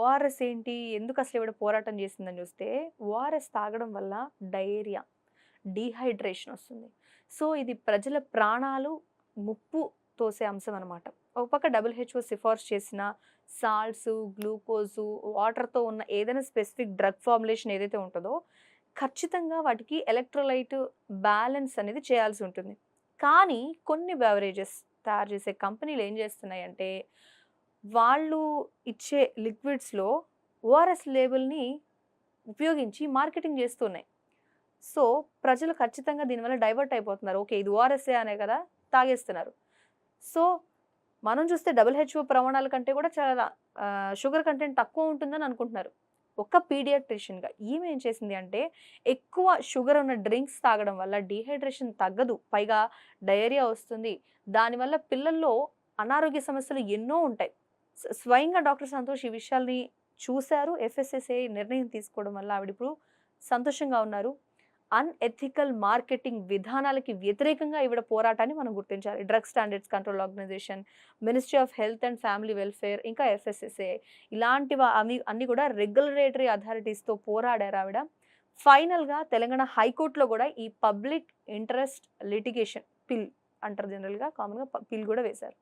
ORS ఏంటి? ఎందుకు అసలు ఇవిడ పోరాటం చేసిందని చూస్తే ఓఆర్ఎస్ తాగడం వల్ల డయేరియా డీహైడ్రేషన్ వస్తుంది. సో ఇది ప్రజల ప్రాణాలు ముప్పు తోసే అంశం అనమాట ఒక పక్క డబ్ల్యూహెచ్ఓ సిఫార్సు చేసిన సాల్ట్స్ గ్లూకోజు వాటర్తో ఉన్న ఏదైనా స్పెసిఫిక్ డ్రగ్ ఫార్ములేషన్ ఏదైతే ఉంటుందో ఖచ్చితంగా వాటికి ఎలక్ట్రోలైట్ బ్యాలెన్స్ అనేది చేయాల్సి ఉంటుంది. కానీ కొన్ని బెవరేజెస్ తయారు చేసే కంపెనీలు ఏం చేస్తున్నాయంటే వాళ్ళు ఇచ్చే లిక్విడ్స్లో ఓఆర్ఎస్ లేబుల్ని ఉపయోగించి మార్కెటింగ్ చేస్తున్నాయి. సో ప్రజలు ఖచ్చితంగా దీనివల్ల డైవర్ట్ అయిపోతున్నారు. ఓకే ఇది ఓఆర్ఎస్ఏ అనే కదా తాగేస్తున్నారు. సో మనం చూస్తే డబుల్ హెచ్ఓ ప్రమాణాల కంటే కూడా చాలా షుగర్ కంటెంట్ తక్కువ ఉంటుందని అనుకుంటున్నారు. ఒక పీడియాట్రిషియన్గా ఈమె ఏం చేసింది అంటే ఎక్కువ షుగర్ ఉన్న డ్రింక్స్ తాగడం వల్ల డీహైడ్రేషన్ తగ్గదు. పైగా డయేరియా వస్తుంది. దానివల్ల పిల్లల్లో అనారోగ్య సమస్యలు ఎన్నో ఉంటాయి. స్వయంగా డాక్టర్ సంతోష్ ఈ విషయాల్ని చూశారు. ఎఫ్ఎస్ఎస్ఏ నిర్ణయం తీసుకోవడం వల్ల ఆవిడ ఇప్పుడు సంతోషంగా ఉన్నారు. అన్ఎథికల్ మార్కెటింగ్ విధానాలకి వ్యతిరేకంగా ఈవిడ పోరాటాన్ని మనం గుర్తించాలి. Drug standards control organisation ministry of health and family welfare ఇంకా ఎఫ్ఎస్ఎస్ఏ ఇలాంటివి అన్ని అన్ని కూడా రెగ్యులేటరీ అథారిటీస్తో పోరాడారు ఆవిడ. ఫైనల్గా తెలంగాణ హైకోర్టులో కూడా ఈ పబ్లిక్ ఇంట్రెస్ట్ లిటిగేషన్ పిల్ అంటారు జనరల్గా కామన్గా పిల్ కూడా వేశారు.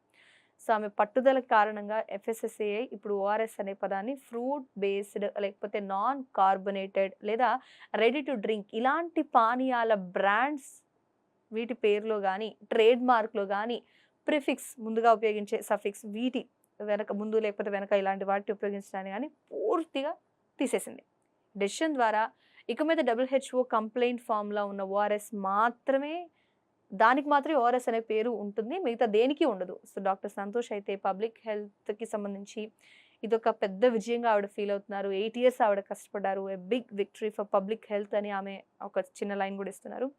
సో ఆమె పట్టుదల కారణంగా ఎఫ్ఎస్ఎస్ఏఐ ఇప్పుడు ఓఆర్ఎస్ అనే పదాన్ని ఫ్రూట్ బేస్డ్ లేకపోతే నాన్ కార్బొనేటెడ్ లేదా రెడీ టు డ్రింక్ ఇలాంటి పానీయాల బ్రాండ్స్ వీటి పేరులో కానీ ట్రేడ్ మార్క్లో కానీ ప్రిఫిక్స్ ముందుగా ఉపయోగించే సఫిక్స్ వీటి వెనక ముందు లేకపోతే వెనక ఇలాంటి వాటి ఉపయోగించడాన్ని కానీ పూర్తిగా తీసేసింది. డెసిషన్ ద్వారా ఇక మీద డబ్ల్యూహెచ్ఓ కంప్లైంట్ ఫామ్లో ఉన్న ఓఆర్ఎస్ మాత్రమే దానికి మాత్రం ఓఆర్ఎస్ అనే పేరు ఉంటుంది. మిగతా దేనికి ఉండదు. సో డాక్టర్ సంతోష్ అయితే పబ్లిక్ హెల్త్కి సంబంధించి ఇదొక పెద్ద విజయంగా ఆవిడ ఫీల్ అవుతున్నారు. ఎయిట్ ఇయర్స్ ఆవిడ కష్టపడ్డారు. A big victory for public health అని ఆమె ఒక చిన్న లైన్ కూడా ఇస్తున్నారు.